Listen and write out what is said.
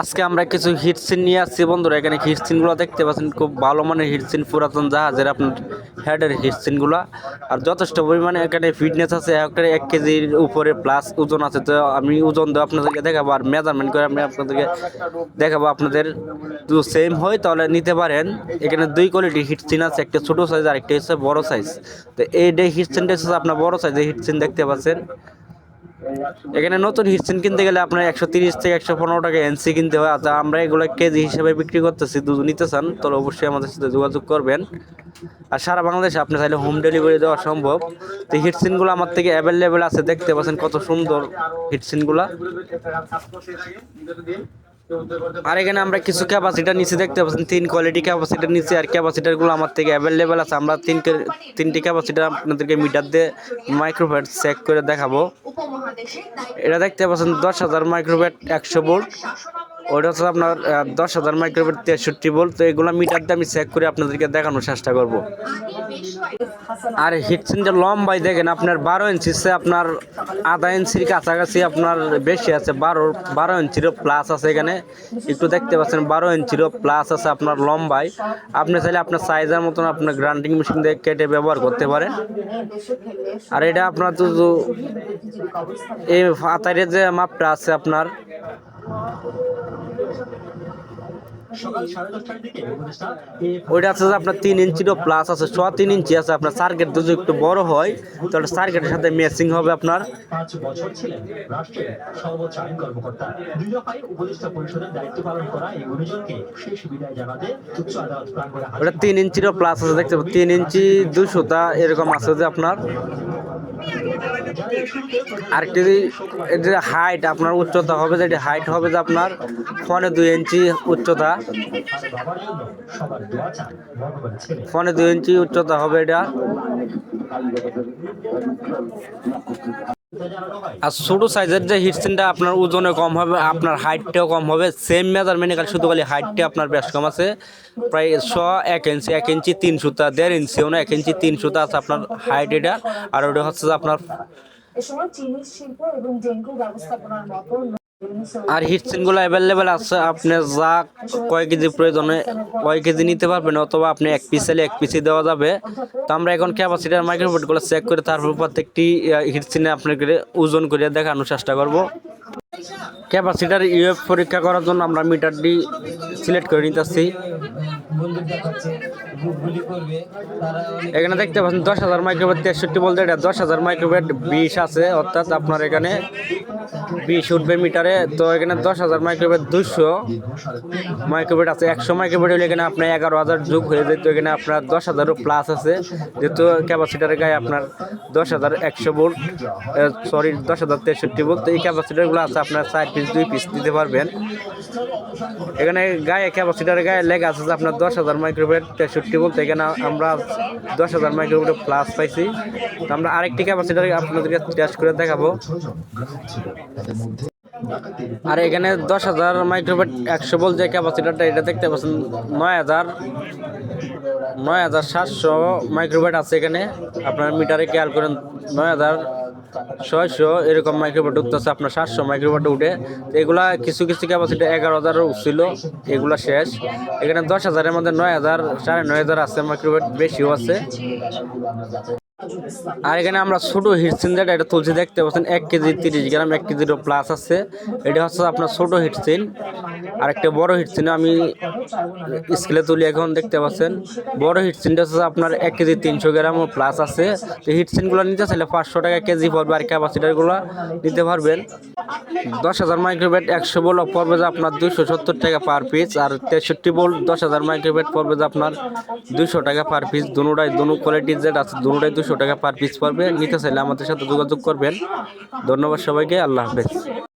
আজকে আমরা কিছু হিটসিন নিয়ে আসছি বন্ধুরা। এখানে হিটসিনগুলো দেখতে পাচ্ছেন, খুব ভালো মানের হিটসিন পুরাতন জাহাজের আপনার হেডের হিটসিনগুলো আর যথেষ্ট পরিমাণে এখানে ফিটনেস আছে, এখানে এক কেজির উপরে প্লাস ওজন আছে। তো আমি ওজন দিয়ে আপনাদেরকে দেখাবো, আর মেজারমেন্ট করে আমি আপনাদেরকে দেখাবো। আপনাদের তো সেম হয়, তাহলে নিতে পারেন। এখানে দুই কোয়ালিটি হিটসিন আছে, একটা ছোটো সাইজ আর একটা হচ্ছে বড় সাইজ তো এই ডে হিটসিনটা হচ্ছে আপনার বড় সাইজের হিটসিন দেখতে পাচ্ছেন। এখানে নতুন হিটসিন কিনতে গেলে আপনার একশো তিরিশ থেকে একশো পনেরো টাকা এনসি কিনতে হয়। আর আমরা এগুলো কেজি হিসেবে বিক্রি করতেছি দুধ নিতে চান, তাহলে অবশ্যই আমাদের সাথে যোগাযোগ করবেন। আর সারা বাংলাদেশে আপনি চাইলে হোম ডেলিভারি দেওয়া সম্ভব। তো হিটসিনগুলো আমার থেকে অ্যাভেলেবেল আছে, দেখতে পাচ্ছেন কত সুন্দর হিটসিনগুলো। আর এখানে আমরা কিছু ক্যাপাসিটার নিচে দেখতে পাচ্ছেন তিন কোয়ালিটি ক্যাপাসিটার নিচে আর ক্যাপাসিটারগুলো আমার থেকে অ্যাভেলেবেল আছে। আমরা তিন তিনটি ক্যাপাসিটার আপনাদেরকে মিটার দিয়ে মাইক্রোফেট চেক করে দেখাবো। এটা দেখতে পাচ্ছেন দশ হাজার মাইক্রোভেট একশো ভোল্ট ওটা হচ্ছে আপনার দশ হাজার মাইক্রোভেট তেষট্টি বল তো এগুলো মিটার দিয়ে আমি চেক করে আপনাদেরকে দেখানোর চেষ্টা করব। আর হিটসিনটা লম্বাই দেখেন, আপনার বারো ইঞ্চি সে আপনার আধা ইঞ্চির কাছাকাছি আপনার বেশি আছে, বারো বারো ইঞ্চিরও প্লাস আছে এখানে। একটু দেখতে পাচ্ছেন, বারো ইঞ্চিরও প্লাস আছে আপনার লম্বাই আপনি চাইলে আপনার সাইজের মতন আপনার গ্রান্ডিং মেশিন দিয়ে কেটে ব্যবহার করতে পারেন। আর এটা আপনার তো এই ফাতারের যে মাপটা আছে আপনার ওইটা আছে যে আপনার তিন ইঞ্চিরও প্লাস আছে ছ তিন ইঞ্চি আছে আপনার সার্কেট যদি একটু বড় হয় তাহলে সার্কেটের সাথে ম্যাচিং হবে আপনার। পাঁচ বছর ছিলেন রাষ্ট্রের সর্বোচ্চ আইন কর্মকর্তা। দুই দফায় উপদেষ্টা পরিষদের দায়িত্ব পালন করা এই গুণীজনকে শেষ বিদায় জানাতে উচ্চ আদালত প্রাঙ্গণে ওটা তিন ইঞ্চিরও প্লাস আছে দেখতে তিন ইঞ্চি দুশোটা এরকম আছে যে আপনার। জানার যদি হাইট আপনার উচ্চতা হবে যেটি হাইট হবে যে আপনার ফোনে দুই ইঞ্চি উচ্চতা। আর ফোনে দুই ইঞ্চি উচ্চতা হবে এটা। আর ছোটো সাইজের যে হিটসিনটা আপনার ওজনে কম হবে, আপনার হাইটটাও কম হবে সেম মেজারমেন্ট খালি শুধু খালি হাইটটা আপনার বেশ কম আছে। প্রায় ছ এক ইঞ্চি এক ইঞ্চি তিন সুতা, দেড় ইঞ্চিও না, এক ইঞ্চি তিন সুতা আছে আপনার হাইট এটা। আর ওটা হচ্ছে আপনার শিল্প এবং ডেঙ্গু ব্যবস্থাপনার মতো আর হিটসিনগুলো অ্যাভেলেবেল আছে, আপনি যা কয় কেজি প্রয়োজনে কয় কেজি নিতে পারবেন, অথবা আপনি এক পিস চাইলে এক পিসই দেওয়া যাবে। তো আমরা এখন ক্যাপাসিটার মাইক্রোফোনগুলো চেক করে তারপর প্রত্যেকটি হিটসিনে আপনাকে ওজন করে দেখানোর চেষ্টা করব। ক্যাপাসিটার ইউএফ পরীক্ষা করার জন্য আমরা মিটারটি সিলেক্ট করে নিতেছি। এখানে দেখতে পাচ্ছেন দশ হাজার মাইক্রোভেট তেষট্টি বলতে এটা দশ হাজার মাইক্রোভেট বিশ আছে, অর্থাৎ আপনার এখানে বিষ উঠবে মিটারে তো এখানে দশ হাজার মাইক্রোভেট দুশো মাইক্রোভেট আছে। একশো মাইক্রোভেট হলে এখানে আপনার এগারো হাজার যুগ হয়ে যেত এখানে আপনার দশ হাজারও প্লাস আছে। যেহেতু ক্যাপাসিটারের গায়ে আপনার দশ হাজার একশো ভোল্ট সরি দশ হাজার তেষট্টি ভোল্ট এই ক্যাপাসিটারগুলো আছে আপনার চার পিস দুই পিস দিতে পারবেন। এখানে গায়ে ক্যাপাসিটারের গায়ে লেখা আছে যে আপনার দশ হাজার মাইক্রোভেট তেষট্টি বলতে এখানে আমরা দশ হাজার মাইক্রোভেট প্লাস পাইছি। তো আমরা আরেকটি ক্যাপাসিটার আপনাদেরকে টেস্ট করে দেখাবো। আর এখানে দশ হাজার মাইক্রোভেট একশো বল যে ক্যাপাসিটারটা এটা দেখতে পাচ্ছেন নয় হাজার নয় হাজার সাতশো মাইক্রোভেট আছে এখানে। আপনার মিটারে খেয়াল করেন, নয় হাজার ছয়শো এরকম মাইক্রোবট উঠতেছে আপনার সাতশো মাইক্রোবট উঠে। এগুলা কিছু কিছু ক্যাপাসিটি এগারো হাজারও উঠছিল এগুলা শেষ। এখানে দশ হাজারের মধ্যে নয় হাজার, সাড়ে নয় হাজার আছে মাইক্রোবট বেশিও আছে। আর এখানে আমরা ছোট হিটসিন যেটা এটা তুলছি, দেখতে পাচ্ছেন, এক কেজি তিরিশ গ্রাম, এক কেজিরও প্লাস আছে। এটা হচ্ছে আপনার ছোট হিটসিন আর একটা বড় হিটসিন আমি স্কেলে তুলি এখন, দেখতে পাচ্ছেন। বড় হিটসিনটা হচ্ছে আপনার এক কেজি তিনশো গ্রামও প্লাস আছে। তো হিটসিনগুলো নিতে চাইলে পাঁচশো টাকা কেজি পড়বে আর ক্যাপাসিটারগুলো নিতে পারবেন। দশ হাজার মাইক্রোভেট একশো বোল্ট পড়বে যে আপনার দুইশো সত্তর টাকা পার পিস আর তেষট্টি বোল্ট দশ হাজার মাইক্রোভেট পড়বে যে আপনার দুইশো টাকা পার পিস দুটাই দুনো কোয়ালিটির যেটা আছে দুটাই দুশো টাকা পার পিস পড়বে। নিতে চাইলে আমাদের সাথে যোগাযোগ করবেন। ধন্যবাদ সবাইকে। আল্লাহ হাফেজ।